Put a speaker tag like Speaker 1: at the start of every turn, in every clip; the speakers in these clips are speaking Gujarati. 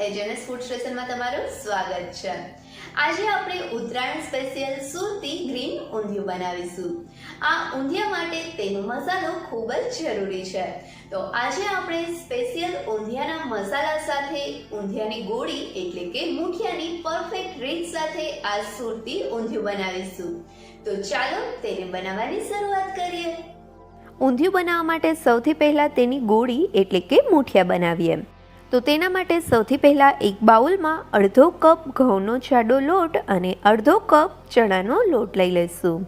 Speaker 1: એજેનસ ફૂડ સ્ટેશનમાં તમારું સ્વાગત છે. આજે આપણે ઉત્તરાયણ સ્પેશિયલ સુરતી ગ્રીન ઊંધિયું બનાવીશું. આ ઊંધિયા માટે તેનો મસાલો ખૂબ જ જરૂરી છે. તો આજે આપણે સ્પેશિયલ ઊંધિયાના મસાલા સાથે ઊંધિયાની ગોળી એટલે કે મુઠિયાની પરફેક્ટ રીત સાથે આ સુરતી ઊંધિયું બનાવીશું. તો ચાલો તેને બનાવવાની શરૂઆત કરીએ.
Speaker 2: ઊંધિયું બનાવવા માટે સૌથી પહેલાં તેની ગોળી એટલે કે મૂઠિયા બનાવીએ. તો તેના માટે સૌથી પહેલાં એક બાઉલમાં અડધો કપ ઘઉંનો જાડો લોટ અને અડધો કપ ચણાનો લોટ લઈ લઈશું.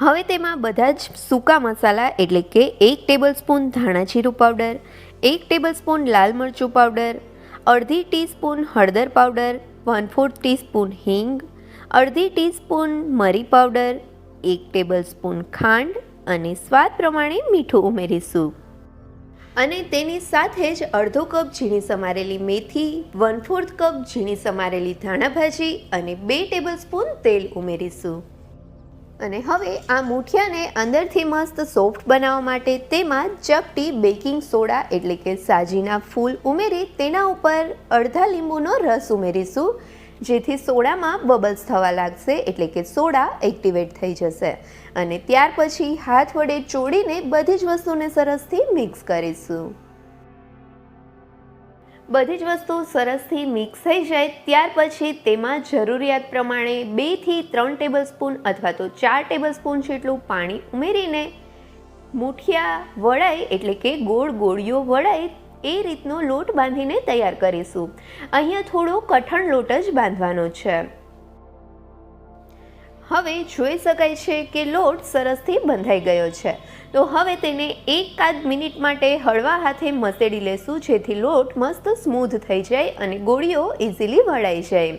Speaker 2: હવે તેમાં બધા જ સૂકા મસાલા એટલે કે એક ટેબલસ્પૂન ધાણા જીરું પાવડર એક ટેબલસ્પૂન લાલ મરચું પાવડર અડધી ટીસ્પૂન હળદર પાવડર વન ફોર્થ ટીસ્પૂન હિંગ, અડધી ટીસ્પૂન મરી પાવડર એક ટેબલસ્પૂન ખાંડ અને સ્વાદ પ્રમાણે મીઠું ઉમેરીશું. અને તેની સાથે જ અડધો કપ ઝીણી સમારેલી મેથી વન ફોર્થ કપ ઝીણી સમારેલી ધાણા ભાજી અને બે ટેબલસ્પૂન તેલ ઉમેરીશું. અને હવે આ મૂઠિયાને અંદરથી મસ્ત સોફ્ટ બનાવવા માટે તેમાં ચપટી બેકિંગ સોડા એટલે કે સાજીના ફૂલ ઉમેરી તેના ઉપર અડધા લીંબુનો રસ ઉમેરીશું, જેથી સોડામાં બબલ્સ થવા લાગશે એટલે કે સોડા એક્ટિવેટ થઈ જશે. અને ત્યાર પછી હાથ વડે ચોડીને બધી જ વસ્તુને સરસથી મિક્સ કરીશું. બધી જ વસ્તુ સરસથી મિક્સ થઈ જાય. ત્યાર પછી તેમાં જરૂરિયાત પ્રમાણે બેથી ત્રણ ટેબલસ્પૂન અથવા તો ચાર ટેબલસ્પૂન જેટલું પાણી ઉમેરીને મુઠિયા વળાય એટલે કે ગોળ ગોળીઓ વળાય એ રીતનો લોટ બાંધીને તૈયાર કરીશું. અહીંયા થોડો કઠણ લોટ જ બાંધવાનો છે. હવે જોઈ શકાય છે કે લોટ સરસથી બંધાઈ ગયો છે. તો હવે તેને એકાદ મિનિટ માટે હળવા હાથે મસેડી લેશું, જેથી લોટ મસ્ત સ્મૂધ થઈ જાય અને ગોળીઓ ઇઝીલી વળાઈ જાય.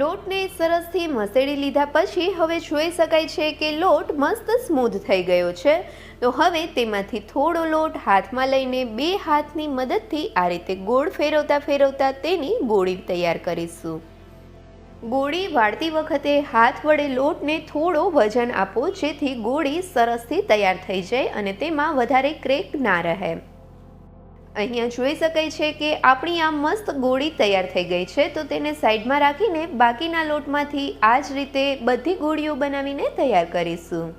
Speaker 2: લોટને સરસથી મસેડી લીધા પછી હવે જોઈ શકાય છે કે લોટ મસ્ત સ્મૂધ થઈ ગયો છે. તો હવે તેમાંથી થોડો લોટ હાથમાં લઈને બે હાથની મદદથી આ રીતે ગોળ ફેરવતા ફેરવતા તેની ગોળી તૈયાર કરીશું. ગોળી વાળતી વખતે હાથ વડે લોટને થોડો વજન આપો, જેથી ગોળી સરસથી તૈયાર થઈ જાય અને તેમાં વધારે ક્રેક ના રહે. અહીંયા જોઈ શકાય છે કે આપણી આ મસ્ત ગોળી તૈયાર થઈ ગઈ છે, તો તેને સાઈડમાં રાખીને બાકીના લોટમાંથી આ જ રીતે બધી ગોળીઓ બનાવીને તૈયાર કરીશું.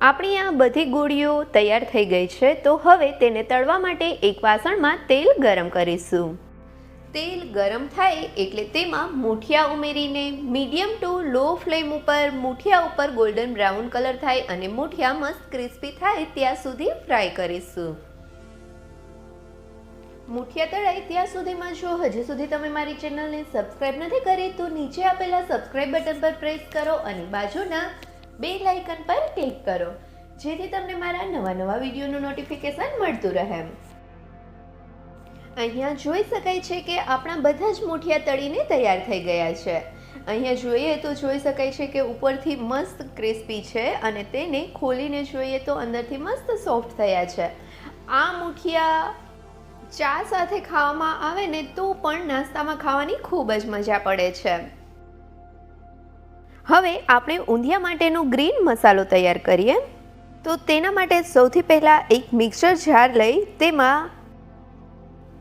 Speaker 2: આપણી આ બધી ગોળીઓ તૈયાર થઈ ગઈ છે, તો હવે તેને તળવા માટે એક વાસણમાં તેલ ગરમ કરીશું. તેલ ગરમ થાય એટલે તેમાં મૂઠિયા ઉમેરીને મીડિયમ ટુ લો ફ્લેમ ઉપર મૂઠિયા ઉપર ગોલ્ડન બ્રાઉન કલર થાય અને મૂઠિયા મસ્ત ક્રિસ્પી થાય ત્યાં સુધી ફ્રાય કરીશું. મૂઠિયા તળાય ત્યાં સુધીમાં જો હજી સુધી તમે મારી ચેનલને સબસ્ક્રાઇબ નથી કરી તો નીચે આપેલા સબસ્ક્રાઇબ બટન પર પ્રેસ કરો અને બાજુના બે લાઇકન પર ક્લિક કરો, જેથી તમને મારા નવા નવા વિડીયોનું નોટિફિકેશન મળતું રહે. અહીંયા જોઈ શકાય છે કે આપણા બધા જ મૂઠિયા તળીને તૈયાર થઈ ગયા છે. અહીંયા જોઈએ તો જોઈ શકાય છે કે ઉપરથી મસ્ત ક્રિસ્પી છે અને તેને ખોલીને જોઈએ તો અંદરથી મસ્ત સોફ્ટ થયા છે. આ મૂઠિયા ચા સાથે ખાવામાં આવે ને તો પણ નાસ્તામાં ખાવાની ખૂબ જ મજા પડે છે. હવે આપણે ઊંધિયા માટેનો ગ્રીન મસાલો તૈયાર કરીએ. તો તેના માટે સૌથી પહેલાં એક મિક્સર જાર લઈ તેમાં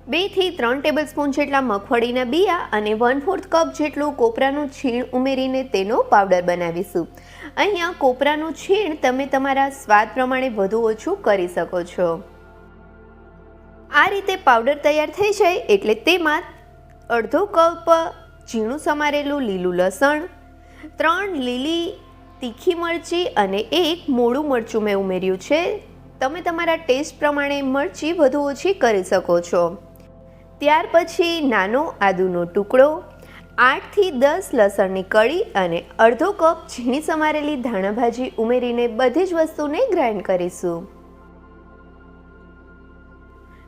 Speaker 2: બેથી ત્રણ ટેબલ સ્પૂન જેટલા મગફળીના બિયા અને વન ફોર્થ કપ જેટલું કોપરાનું છીણ ઉમેરીને તેનો પાવડર બનાવીશું. અહીંયા કોપરાનું છીણ તમે તમારા સ્વાદ પ્રમાણે વધુ ઓછું કરી શકો છો. આ રીતે પાવડર તૈયાર થઈ જાય એટલે તેમાં અડધો કપ ઝીણું સમારેલું લીલું લસણ, ત્રણ લીલી તીખી મરચી અને એક મોડું મરચું મેં ઉમેર્યું છે. તમે તમારા ટેસ્ટ પ્રમાણે મરચી વધુ ઓછી કરી શકો છો. ત્યાર પછી નાનો આદુનો ટુકડો, આઠથી દસ લસણની કળી અને અડધો કપ ઝીણી સમારેલી ધાણાભાજી ઉમેરીને બધી જ વસ્તુને ગ્રાઇન્ડ કરીશું.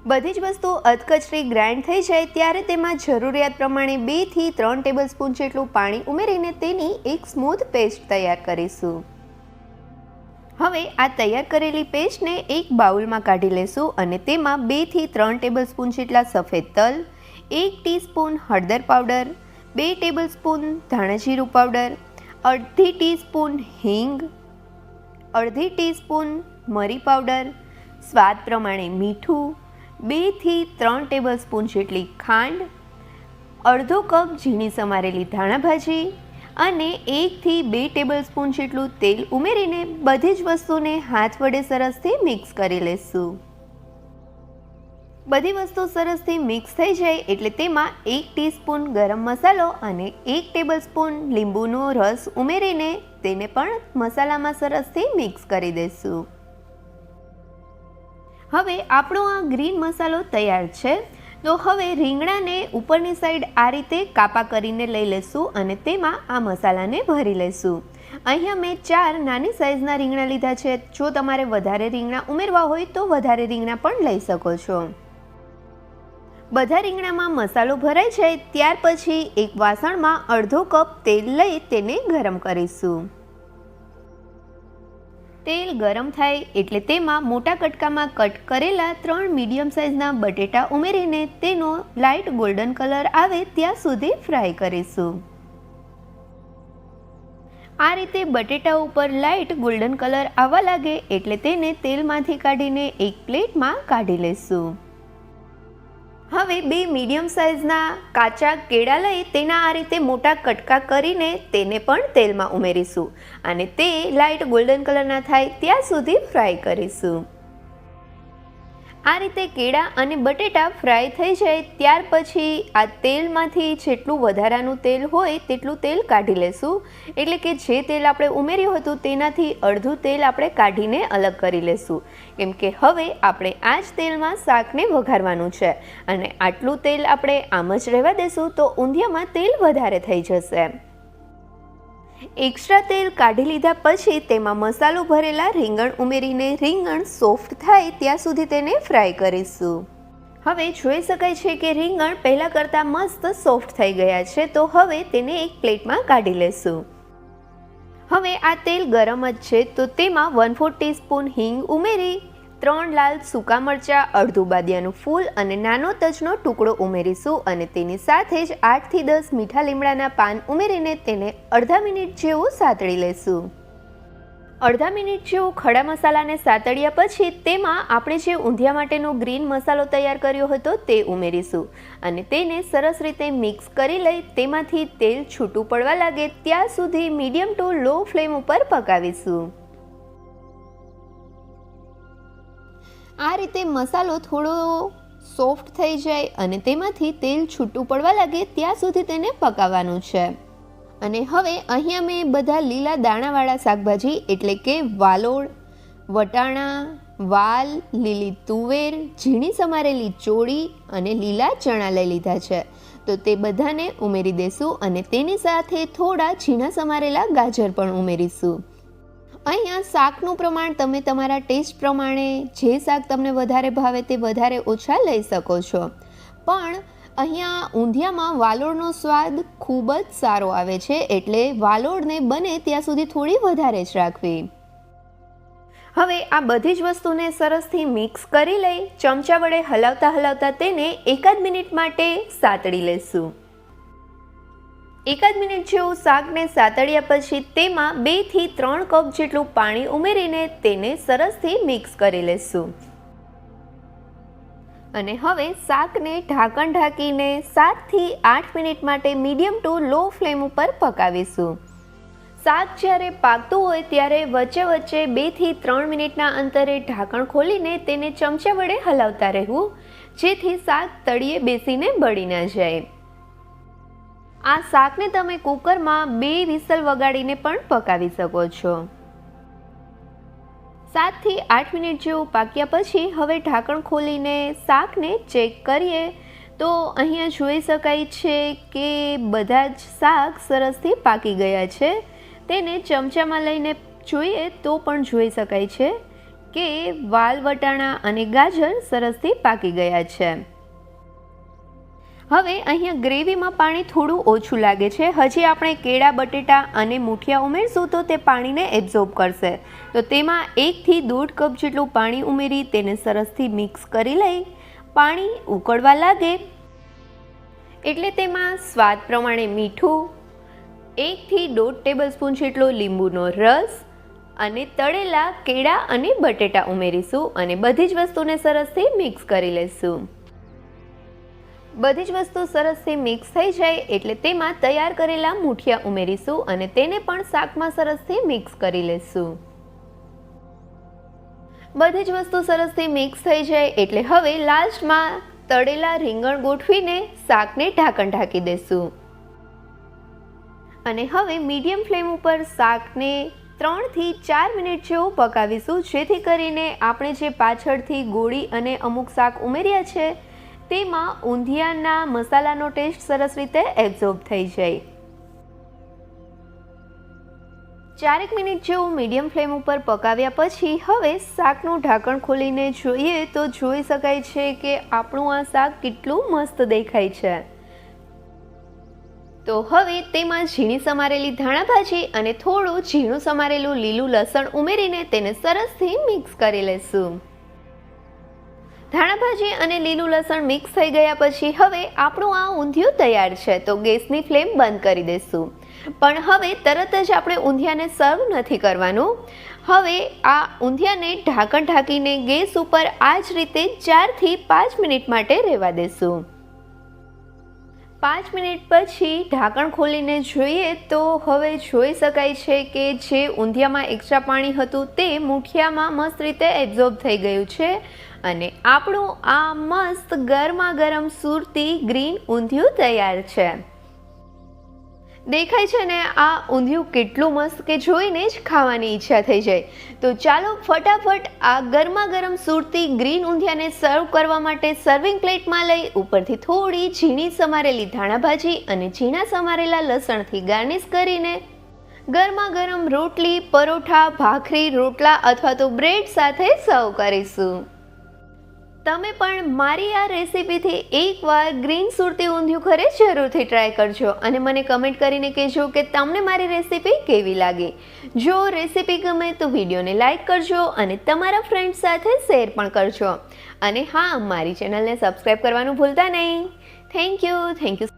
Speaker 2: બધી જ વસ્તુ અધકચરી ગ્રાઇન્ડ થઈ જાય ત્યારે તેમાં જરૂરિયાત પ્રમાણે બેથી ત્રણ ટેબલસ્પૂન જેટલું પાણી ઉમેરીને તેની એક સ્મૂથ પેસ્ટ તૈયાર કરીશું. હવે આ તૈયાર કરેલી પેસ્ટને એક બાઉલમાં કાઢી લેશું અને તેમાં બેથી ત્રણ ટેબલ સ્પૂન જેટલા સફેદ તલ, એક ટીસ્પૂન હળદર પાવડર, બે ટેબલ સ્પૂન ધાણાજીરું પાવડર, અડધી ટીસ્પૂન હિંગ, અડધી ટીસ્પૂન મરી પાવડર, સ્વાદ પ્રમાણે મીઠું, બેથી ત્રણ ટેબલ સ્પૂન જેટલી ખાંડ, અડધો કપ ઝીણી સમારેલી ધાણા ભાજી અને એકથી બે ટેબલ સ્પૂન જેટલું તેલ ઉમેરીને બધી જ વસ્તુને હાથ વડે સરસથી મિક્સ કરી લેશું. બધી વસ્તુ સરસથી મિક્સ થઈ જાય એટલે તેમાં એક ટીસ્પૂન ગરમ મસાલો અને એક ટેબલ સ્પૂન લીંબુનો રસ ઉમેરીને તેને પણ મસાલામાં સરસથી મિક્સ કરી દઈશું હવે આપણો આ ગ્રીન મસાલો તૈયાર છે. તો હવે રીંગણાને ઉપરની સાઈડ આ રીતે કાપા કરીને લઈ લેશું અને તેમાં આ મસાલાને ભરી લેશું. અહીંયા મેં ચાર નાની સાઇઝના રીંગણા લીધા છે. જો તમારે વધારે રીંગણા ઉમેરવા હોય તો વધારે રીંગણા પણ લઈ શકો છો. બધા રીંગણામાં મસાલો ભરાય છે, ત્યાર પછી એક વાસણમાં અડધો કપ તેલ લઈ તેને ગરમ કરીશું. તેલ ગરમ થાય એટલે તેમાં મોટા કટકામાં કટ કરેલા ત્રણ મીડિયમ સાઇઝના બટેટા ઉમેરીને તેનો લાઇટ ગોલ્ડન કલર આવે ત્યાં સુધી ફ્રાય કરીશું. આ રીતે બટેટા ઉપર લાઇટ ગોલ્ડન કલર આવવા લાગે એટલે તેને તેલમાંથી કાઢીને એક પ્લેટમાં કાઢી લેશું. હવે બે મીડિયમ સાઇઝના કાચા કેળા લઈ તેના આ રીતે મોટા કટકા કરીને તેને પણ તેલમાં ઉમેરીશું અને તે લાઇટ ગોલ્ડન કલરના થાય ત્યાં સુધી ફ્રાય કરીશું. આ રીતે કેળા અને બટેટા ફ્રાય થઈ જાય ત્યાર પછી આ તેલમાંથી જેટલું વધારાનું તેલ હોય તેટલું તેલ કાઢી લેશું. એટલે કે જે તેલ આપણે ઉમેર્યું હતું તેનાથી અડધું તેલ આપણે કાઢીને અલગ કરી લેશું. કેમ કે હવે આપણે આ જ તેલમાં શાકને વઘારવાનું છે અને આટલું તેલ આપણે આમ જ રહેવા દેશું તો ઊંધિયામાં તેલ વધારે થઈ જશે. એક્સ્ટ્રા તેલ કાઢી લીધા પછી તેમાં મસાલો ભરેલા રીંગણ ઉમેરીને રીંગણ સોફ્ટ થાય ત્યાં સુધી તેને ફ્રાય કરીશું. હવે જોઈ શકાય છે કે રીંગણ પહેલાં કરતાં મસ્ત સોફ્ટ થઈ ગયા છે, તો હવે તેને એક પ્લેટમાં કાઢી લેશું. હવે આ તેલ ગરમ જ છે, તો તેમાં વન ફોર ટીસ્પૂન હિંગ ઉમેરી ત્રણ લાલ સૂકા મરચાં, અડધું બાદિયાનું ફૂલ અને નાનો તજનો ટુકડો ઉમેરીશું અને તેની સાથે જ આઠથી દસ મીઠા લીમડાના પાન ઉમેરીને તેને અડધા મિનિટ જેવું સાતળી લેશું. અડધા મિનિટ જેવું ખડા મસાલાને સાતળ્યા પછી તેમાં આપણે જે ઊંધિયા માટેનો ગ્રીન મસાલો તૈયાર કર્યો હતો તે ઉમેરીશું અને તેને સરસ રીતે મિક્સ કરી લઈ તેમાંથી તેલ છૂટું પડવા લાગે ત્યાં સુધી મીડિયમ ટુ લો ફ્લેમ ઉપર પકાવીશું. આ રીતે મસાલો થોડો સોફ્ટ થઈ જાય અને તેમાંથી તેલ છૂટું પડવા લાગે ત્યાં સુધી તેને પકાવવાનું છે. અને હવે અહીંયા મેં બધા લીલા દાણાવાળા શાકભાજી એટલે કે વાલોળ, વટાણા, વાલ, લીલી તુવેર, ઝીણી સમારેલી ચોળી અને લીલા ચણા લઈ લીધા છે. તો તે બધાને ઉમેરી દેશું અને તેની સાથે થોડા ઝીણા સમારેલા ગાજર પણ ઉમેરીશું. અહીંયા શાકનું પ્રમાણ તમે તમારા ટેસ્ટ પ્રમાણે જે શાક તમને વધારે ભાવે તે વધારે ઓછા લઈ શકો છો. પણ અહીંયા ઊંધિયામાં વાલોળનો સ્વાદ ખૂબ જ સારો આવે છે એટલે વાલોળને બને ત્યાં સુધી થોડી વધારે જ રાખવી. હવે આ બધી જ વસ્તુને સરસથી મિક્સ કરી લઈ ચમચા વડે હલાવતા હલાવતા તેને એકાદ મિનિટ માટે સાતળી લેશું. એકાદ મિનિટ જેવું શાકને સાતળ્યા પછી તેમાં બેથી ત્રણ કપ જેટલું પાણી ઉમેરીને તેને સરસથી મિક્સ કરી લેશું. અને હવે શાકને ઢાંકણ ઢાંકીને સાતથી આઠ મિનિટ માટે મીડિયમ ટુ લો ફ્લેમ ઉપર પકાવીશું. શાક જ્યારે પાકતું હોય ત્યારે વચ્ચે વચ્ચે બેથી ત્રણ મિનિટના અંતરે ઢાંકણ ખોલીને તેને ચમચા વડે હલાવતા રહેવું, જેથી શાક તળિયે બેસીને બળી ના જાય. આ શાકને તમે કુકરમાં બે વિસલ વગાડીને પણ પકાવી શકો છો. સાતથી આઠ મિનિટ જેવું પાક્યા પછી હવે ઢાંકણ ખોલીને શાકને ચેક કરીએ. તો અહીંયા જોઈ શકાય છે કે બધા જ શાક સરસથી પાકી ગયા છે. તેને ચમચામાં લઈને જોઈએ તો પણ જોઈ શકાય છે કે વાલ વટાણા અને ગાજર સરસથી પાકી ગયા છે. હવે અહીંયા ગ્રેવીમાં પાણી થોડું ઓછું લાગે છે. હજી આપણે કેળા, બટેટા અને મૂઠિયા ઉમેરશું તો તે પાણીને એબ્ઝોર્બ કરશે. તો તેમાં એકથી દોઢ કપ જેટલું પાણી ઉમેરી તેને સરસથી મિક્સ કરી લઈ પાણી ઉકળવા લાગે. એટલે તેમાં સ્વાદ પ્રમાણે મીઠું, એકથી દોઢ ટેબલ સ્પૂન જેટલો લીંબુનો રસ અને તળેલા કેળા અને બટેટા ઉમેરીશું અને બધી જ વસ્તુને સરસથી મિક્સ કરી લઈશું. બધી જ વસ્તુ સરસથી મિક્સ થઈ જાય એટલે તેમાં તૈયાર કરેલા મૂઠિયા ઉમેરીશું અને તેને પણ શાકમાં સરસથી મિક્સ કરી લઈશું બધી જ વસ્તુ સરસથી મિક્સ થઈ જાય એટલે હવે લાસ્ટમાં તળેલા રીંગણ ગોઠવીને શાકને ઢાંકણ ઢાંકી દઈશું અને હવે મીડિયમ ફ્લેમ ઉપર શાકને ત્રણથી ચાર મિનિટ જેવું પકાવીશું, જેથી કરીને આપણે જે પાછળથી ગોળી અને અમુક શાક ઉમેર્યા છે તેમાં ઊંધિયાના મસાલાનો ટેસ્ટ સરસ રીતે એબ્ઝોર્બ થઈ જાય. ચારેક મિનિટ જેવું મીડિયમ ફ્લેમ ઉપર પકાવ્યા પછી હવે શાકનું ઢાંકણ ખોલીને જોઈએ તો જોઈ શકાય છે કે આપણું આ શાક કેટલું મસ્ત દેખાય છે. તો હવે તેમાં ઝીણી સમારેલી ધાણા ભાજી અને થોડું ઝીણું સમારેલું લીલું લસણ ઉમેરીને તેને સરસથી મિક્સ કરી લેશું. ધાણા ભાજી અને લીલું લસણ મિક્સ થઈ ગયા પછી હવે આપણું આ ઊંધિયું તૈયાર છે, તો ગેસની ફ્લેમ બંધ કરી દઈશું. પણ હવે તરત જ આપણે ઊંધિયાને સર્વ નથી કરવાનું. હવે આ ઊંધિયાને ઢાંકણ ઢાંકીને ગેસ ઉપર આ જ રીતે ચારથી પાંચ મિનિટ માટે રહેવા દેશું પાંચ મિનિટ પછી ઢાંકણ ખોલીને જોઈએ તો હવે જોઈ શકાય છે કે જે ઊંધિયામાં એક્સ્ટ્રા પાણી હતું તે મુઠિયામાં મસ્ત રીતે એબ્ઝોર્બ થઈ ગયું છે. અને આપણું આ મસ્ત ગરમા ગરમ સુરતી ગ્રીન ઊંધિયું તૈયાર છે. દેખાય છે ને આ ઊંધિયું કેટલું મસ્ત કે જોઈને જ ખાવાની ઈચ્છા થઈ જાય. તો ચાલો ફટાફટ આ ગરમા ગરમ સુરતી ગ્રીન ઊંધિયાને સર્વ કરવા માટે સર્વિંગ પ્લેટમાં લઈ ઉપરથી થોડી ઝીણી સમારેલી ધાણા ભાજી અને ઝીણા સમારેલા લસણથી ગાર્નિશ કરીને ગરમા ગરમ રોટલી, પરોઠા, ભાખરી, રોટલા અથવા તો બ્રેડ સાથે સર્વ કરીશું. તમે પણ મારી આ રેસીપીથી એકવાર ગ્રીન સુરતી ઊંધિયું ઘરે જરૂરથી ટ્રાય કરજો. અને મને કમેન્ટ કરીને કહેજો કે તમને મારી રેસીપી કેવી લાગી. જો રેસીપી ગમે તો વિડીયોને લાઇક કરજો અને તમારા ફ્રેન્ડ્સ સાથે શેર પણ કરજો. અને હા, મારી ચેનલને સબસ્ક્રાઈબ કરવાનું ભૂલતા નહીં. Thank you thank you